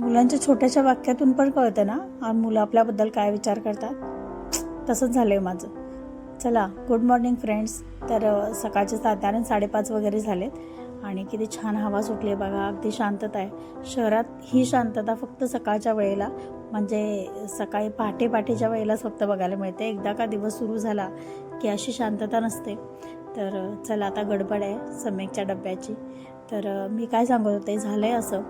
मुलांच्या छोट्याशा वाक्यातून पण कळतं ना मुलं आपल्याबद्दल काय विचार करतात. तसंच झालं आहे माझं. चला गुड मॉर्निंग फ्रेंड्स तर सकाळचे साधारण साडेपाच वगैरे झालेत. आणि किती छान हवा सुटली आहे बघा अगदी शांतता आहे. शहरात ही शांतता फक्त सकाळच्या वेळेला म्हणजे सकाळी पहाटे पहाटेच्या वेळेलाच फक्त बघायला मिळते. एकदा का दिवस सुरू झाला की अशी शांतता नसते. तर चला आता गडबड आहे सम्यकच्या डब्याची. तर मी काय सांगत होते झालं आहे असं.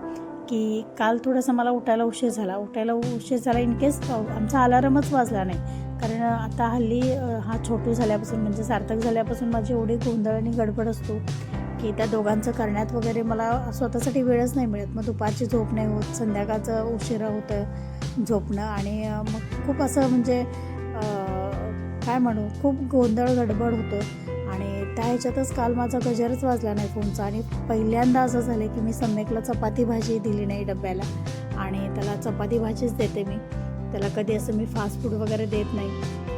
की काल थोडंसं मला उठायला उशीर झाला. उठायला उशीर झाला इन केस आमचा अलारामच वाजला नाही. कारण आता हल्ली हा छोटू झाल्यापासून म्हणजे सार्थक झाल्यापासून माझी एवढी गोंधळ आणि गडबड असतो की त्या दोघांचं करण्यात वगैरे मला स्वतःसाठी वेळच नाही मिळत. मग दुपारची झोप नाही होत संध्याकाळचं उशिरा होतं झोपणं आणि मग खूप असं म्हणजे काय म्हणू खूप गोंधळ गडबड होतं. आणि त्या ह्याच्यातच काल माझा गजरच वाजला नाही फोनचा आणि पहिल्यांदा असं झालं की मी सम्यकला चपाती भाजी दिली नाही डब्याला. आणि त्याला चपाती भाजीच देते मी. त्याला कधी असं मी फास्ट फूड वगैरे देत नाही.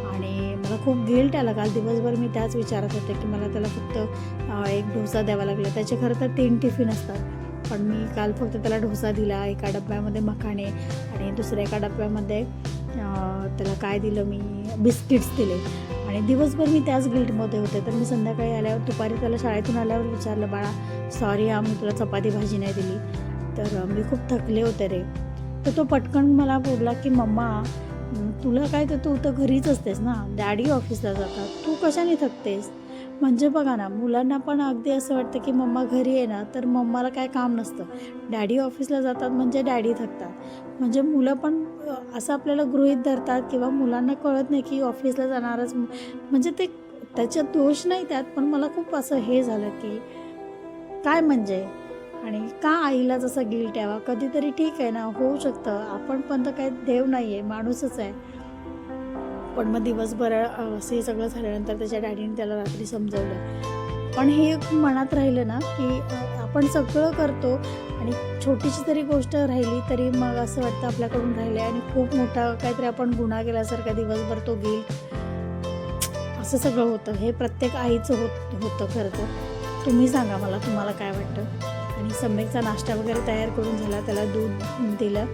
आणि मला खूप गिल्ट आला. काल दिवसभर मी त्याच विचारत होते की मला त्याला फक्त एक डोसा द्यावा लागला. त्याचे खरं तर तीन टिफिन असतात. पण मी काल फक्त त्याला डोसा दिला एका डब्यामध्ये मखाणे आणि दुसऱ्या एका डब्यामध्ये त्याला काय दिलं मी? बिस्किट्स दिले. आणि दिवसभर मी त्याच गिल्टमध्ये होते. तर मी संध्याकाळी आल्यावर दुपारी त्याला शाळेतून आल्यावर विचारलं बाळा सॉरी हा मी तुला चपाती भाजी नाही दिली. तर मी खूप थकले होते रे. तर तो पटकन मला बोलला की मम्मा तुला काय तर तू तर घरीच असतेस ना? डॅडी ऑफिसला जातात. तू कशाने थकतेस? म्हणजे बघा ना मुलांना पण अगदी असं वाटतं की मम्मा घरी आहे ना तर मम्माला काय काम नसतं. डॅडी ऑफिसला जातात म्हणजे डॅडी थकतात. म्हणजे मुलं पण असं आपल्याला गृहित धरतात किंवा मुलांना कळत नाही की ऑफिसला जाणारच म्हणजे ते त्याच्यात दोष नाही त्यात पण मला खूप असं हे झालं की काय म्हणजे? आणि का आईला जसं गिल्ट यावा? कधीतरी ठीक आहे ना होऊ शकतं. आपण पण तर काही देव नाही आहे माणूसच आहे. पण मग दिवसभर असं हे सगळं झाल्यानंतर त्याच्या डॅडीने त्याला रात्री समजवलं. पण हे एक मनात राहिलं ना की आपण सगळं करतो आणि छोटीशी जरी गोष्ट राहिली तरी मग असं वाटतं आपल्याकडून राहिले आणि खूप मोठा काहीतरी आपण गुन्हा केल्यासारखा दिवसभर तो गिल्ट असं सगळं होतं. हे प्रत्येक आईचं होत होतं खरं तर. तुम्ही सांगा मला तुम्हाला काय वाटतं? आणि सम्यकचा नाश्ता वगैरे तयार करून झाला त्याला दूध दिलं.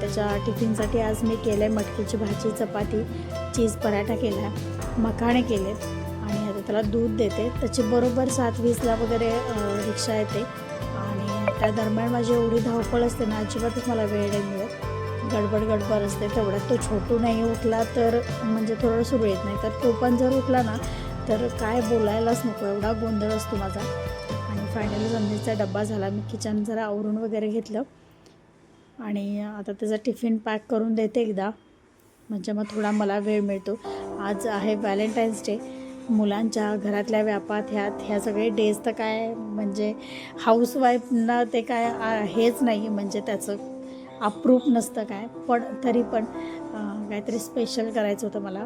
त्याच्या टिफिनसाठी आज मी केलं आहे मटकीची भाजी चपाती चीज पराठा केला मखाणे केले आणि आता त्याला दूध देते. त्याची बरोबर सात वीसला वगैरे रिक्षा येते. आणि त्या दरम्यान माझी एवढी धावपळ असते ना अजिबातच मला वेळ नाही मिळत. गडबड गडबड असते. तेवढ्यात तो छोटू नाही उठला तर म्हणजे थोडं सुरू येत नाही. तर तो पण जर उठला ना तर काय बोलायलाच नको. एवढा गोंधळ असतो माझा. आणि फायनली संधीचा डब्बा झाला. मी किचन जरा आवरून वगैरे घेतलं. आणि आता त्याचा टिफिन पॅक करून देते एकदा. म्हणजे मग थोडा मला वेळ मिळतो. आज आहे व्हॅलेंटाईन्स डे. मुलांच्या घरातल्या व्यापात ह्यात ह्या सगळे डेज तर काय म्हणजे हाऊसवाईफना ते काय हेच नाही. म्हणजे त्याचं अप्रूप नसतं काय. पण तरी पण काहीतरी स्पेशल करायचं होतं मला.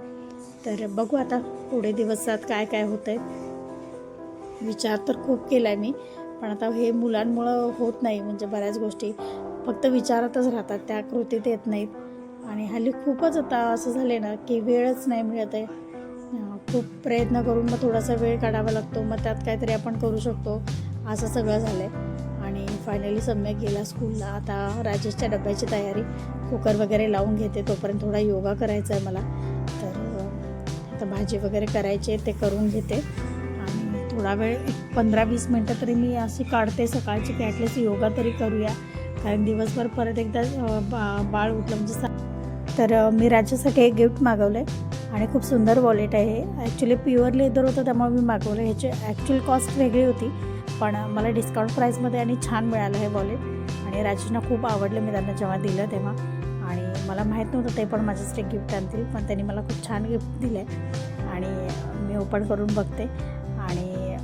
तर बघू आता पुढे दिवसात काय काय होतं आहे विचार तर खूप केला आहे मी. पण आता हे मुलांमुळं होत नाही. म्हणजे बऱ्याच गोष्टी फक्त विचारातच राहतात त्या कृतीत येत नाहीत. आणि हल्ली खूपच आता असं झाले ना की वेळच नाही मिळत आहे. खूप प्रयत्न करून मग थोडासा वेळ काढावा लागतो. मग त्यात काहीतरी आपण करू शकतो. असं सगळं झालं आहे आणि फायनली सम्यक गेला स्कूलला आता राजेशच्या डब्याची तयारी कुकर वगैरे लावून घेते. तोपर्यंत थोडा योगा करायचा आहे मला. तर आता भाजी वगैरे करायची आहे ते करून घेते. आणि थोडा वेळ एक पंधरा वीस मिनटं तरी मी अशी काढते सकाळची. की ॲटलीस्ट योगा तरी करूया. कारण दिवसभर परत एकदा बा बाळ उठलं म्हणजे सा- तर मी राजासाठी एक गिफ्ट मागवलं आहे आणि खूप सुंदर वॉलेट आहे. ॲक्च्युली प्युअर लेदर होतं त्यामुळे मी मागवलं. ह्याची ॲक्च्युअल कॉस्ट वेगळी होती पण मला डिस्काउंट प्राईसमध्ये आणि छान मिळालं हे वॉलेट आणि राजेशना खूप आवडलं मी त्यांना जेव्हा दिलं तेव्हा. आणि मला माहीत नव्हतं ते पण माझ्यासाठी गिफ्ट आणतील पण त्यांनी मला खूप छान गिफ्ट दिलं आहे आणि मी ओपन करून बघते. आणि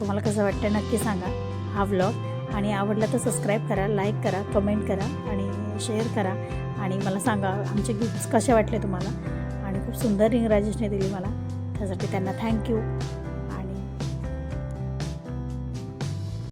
तुम्हाला कसं वाटतं नक्की सांगा. हा व्लॉग आणि आवडलं तर सबस्क्राईब करा लाईक करा कमेंट करा आणि शेअर करा. आणि मला सांगा आमचे गिफ्ट्स कसे वाटले तुम्हाला? आणि खूप सुंदर रिंग राजेशने दिली मला. त्यासाठी त्यांना थँक्यू